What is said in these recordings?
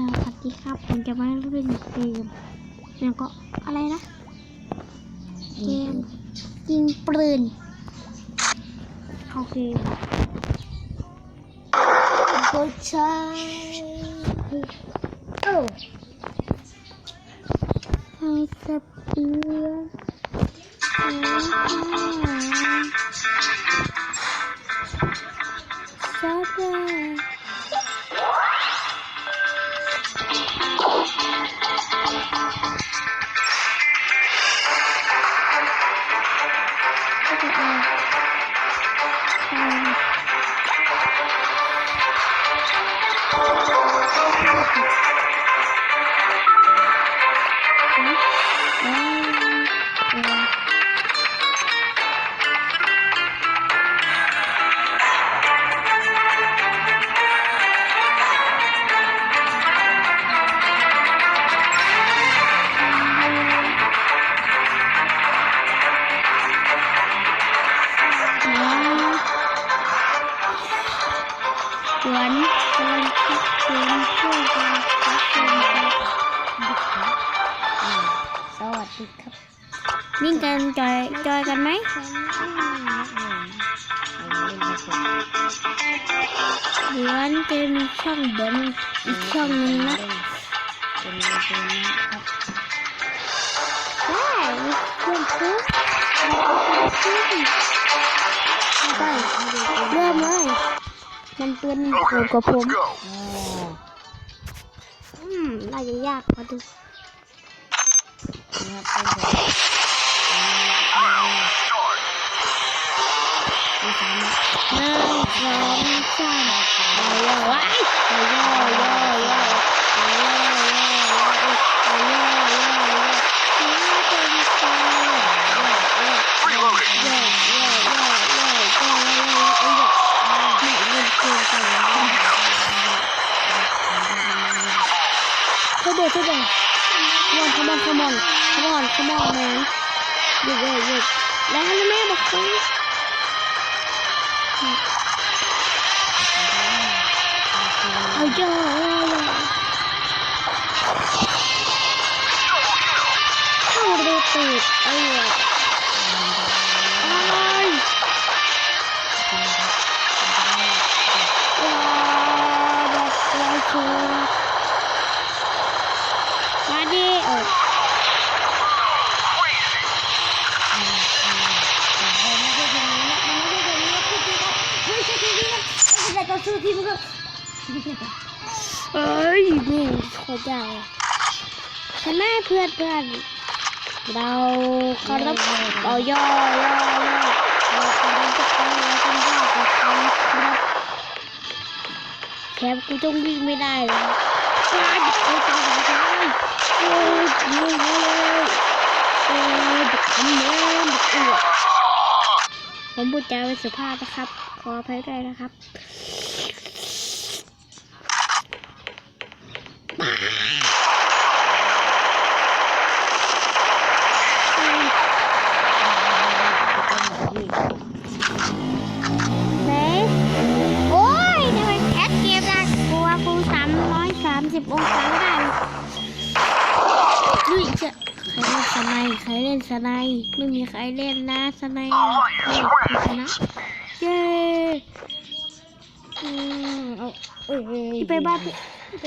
สวัสดีครับผมจะมาเล่นเกมแล้วก็อะไรนะ เกมยิงปืนโอเคก็ใช่โอ้ให้สเบเอือสับเอือ เดี๋ยวจะมีช่องเดิมอีกช่องนึงนะจะมีช่องนี้ครับว้าวเพื่อนเพื่อนได้เริ่มเลยมันเป็นโกกระพงอืมน่าจะยากมาดูเนี่ยเป็นแบบ Come on, come on, man. Good, good, good. Let me make a face. Hocam. Tamam burada. Ay. สู้ทีมันก็เอ้ยนี่โคตรยากเลยชนะเพื่อนเพื่อนเราคารับเราย่อย่อย่อคารับจะไปเราต้องยากกับเารับแถมกูต้องวิ่งไม่ได้เลยฟาดกูตายเลยโอ้ยมึงเลยโอ้ยบักคำเนินบักอ้วผมพูดจาเป็นสุภาพนะครับ ขออภัยด้วยนะครับ ไหนโอ้ยทำไมแคทเกมน่ากลัวกูสามร้อยสามสิบองศาไม่ได้ดุยจะใครเล่นสไนใครเล่นสไนไม่มีใครเล่นนะสไนไม่ชนะเย้อืมเอาเอ้ยไปบ้านไป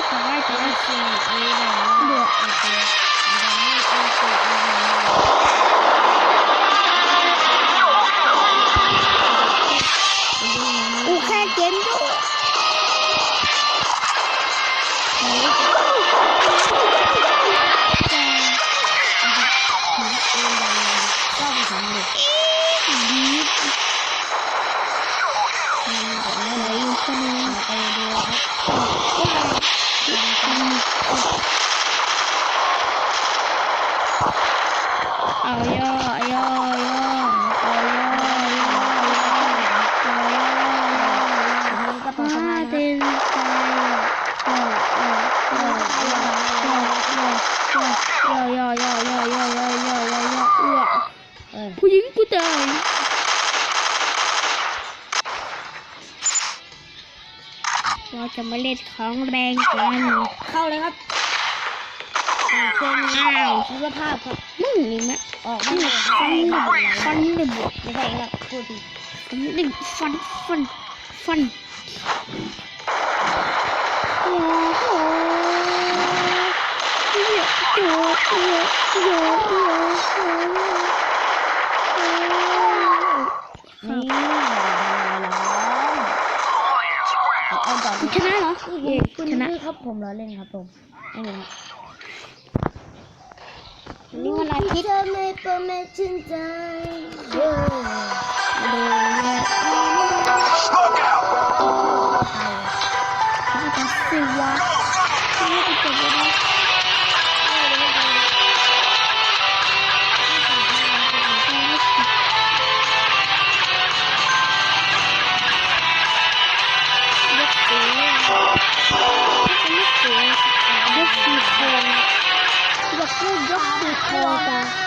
Like a white person is later. ็ดของแรงกันเข้าเลยครับเครื่องอ้าวชีภาพครับมึงนี่มะออกไมาฟันหนดฟันดบไม่ใช่ครับพูดดิฟันดฟันฟันฟันโอ้โหโอ้โหยอ้โหโอ้โหโอ้โหนี่ โอเคชนะครับผมเราเล่นครับผมนี่มันอาทิตย์ โท的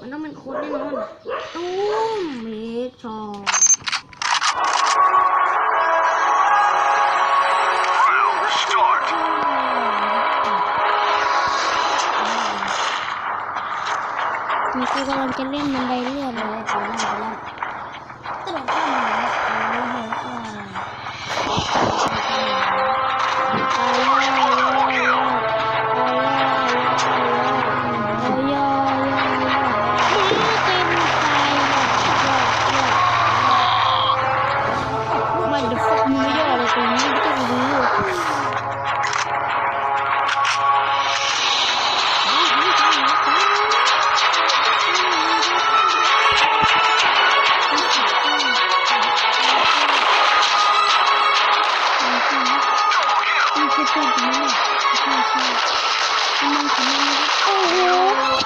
มันต้องเป็นคนแน่นอนตู้มเมกชอมีกูกำลังจะเล่นมันไดเลื่อนเลยค่ะ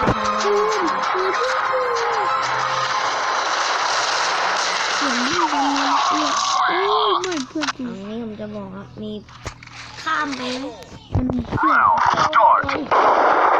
นี่ผมจะบอกครับมีข้ามไปมันเพื่อน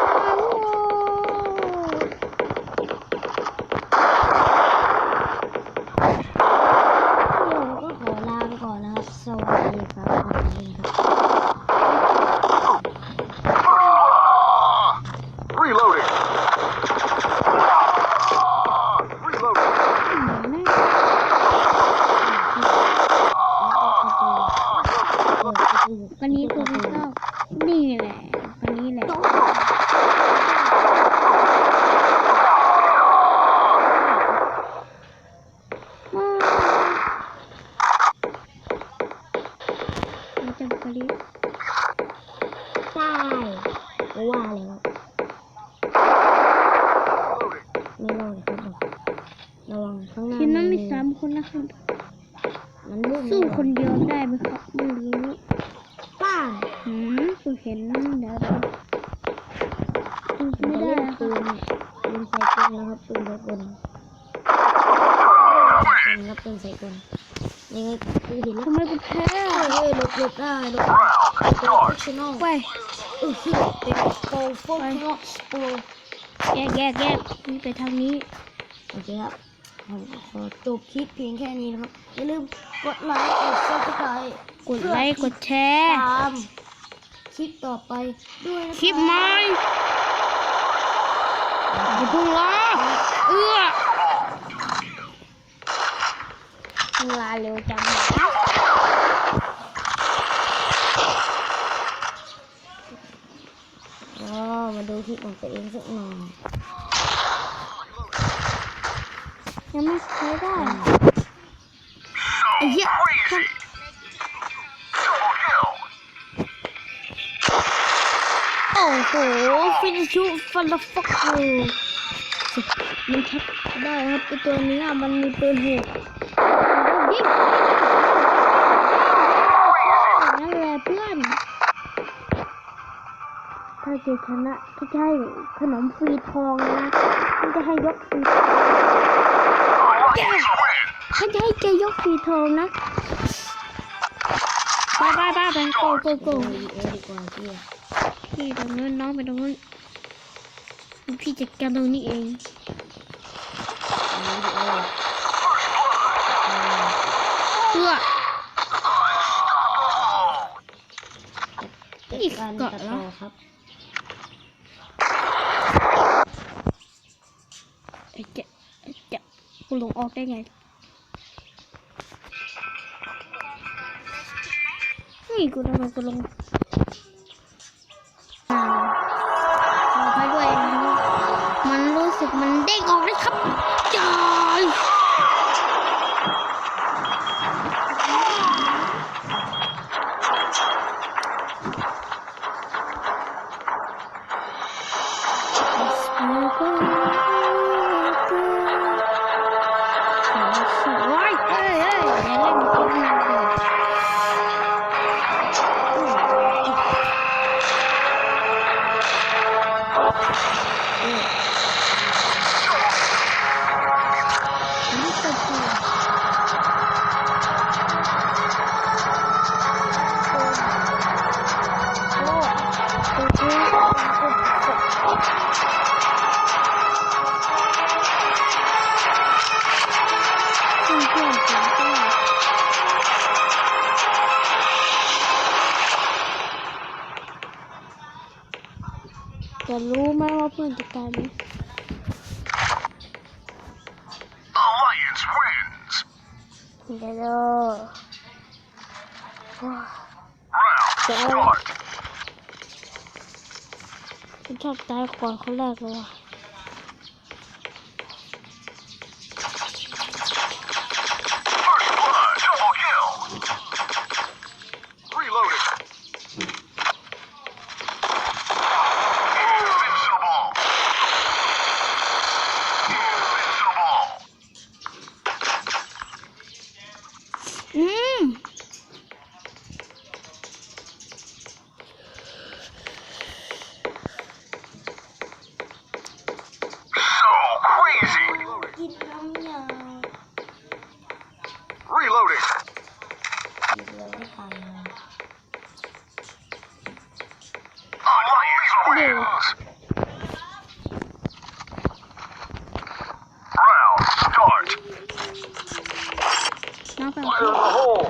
ก็ว่าแล้วไม่รอดครับผมระวังข้างหน้าทีมนั้นมีสามคนนะครับสู้คนเดียวได้ไหมครับไม่รู้ โปรแยกแยกแยกนี่ไปทางนี้ โอเคครับผมขอจบคลิปเพียงแค่นี้นะครับ อย่าลืมกดไลค์ กดซับสไครต์กดไลค์ กดแชร์ ตามคลิปต่อไปด้วยนะคลิปใหม่อย่าเพุ่งล้อเอื้อเวลาเร็วจัง ก็มาดูคลิปของตัวเองสักหน่อย ยังไม่ เคยได้ So ไอ้เหี้ย crazy. Double kill. โอ้โหฟินิชูฟันละฟักเลยมันชักได้ครับไอตัวนี้อะมันมีปืนหกยิงนั่นแหละเพื่อนถ้าจะชนะก็จะให้ขนมฟรีทองนะมันจะให้ยกฟรี Lions win. ฉันจะให้แกยกฟรีทองนะไปไปไปไปโกโกโกดูวิดีโอดีกว่าพี่พี่ตรงนู้นน้องไปตรงนู้นพี่จัดการตรงนี้เองดูวิดีโอเพื่อ Unstoppable. อีกการเกาะตัดแล้ว อครับ ไอ้เจ๊ไอ้เกูลงออกได้ไงนี่กูลงกูลงอ่าขอไปด้วย มันรู้สึกมันเด้งออกเลยครับ เดี๋ยวดู Round start. ฉันชอบตายก่อนคนแรกเลยว่ะ start. น้องไป Fire in the hole.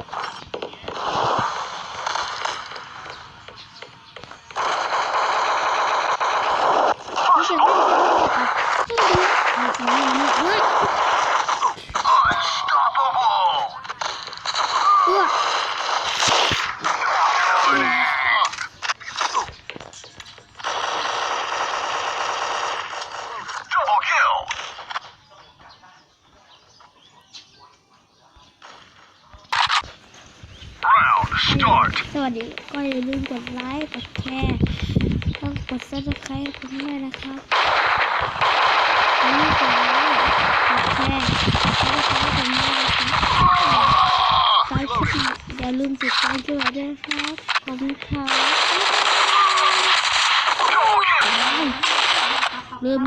สวัสดีก็อย่าลืมกดไลค์กดแชร์ต้องกดซับสไครต์ผมด้วยนะครักดไลค์กดแชร์แล้วก็กดผมด้วยนะครับอย่าลืมติดตามช่วยด้วยครับขอบคุณครับลืม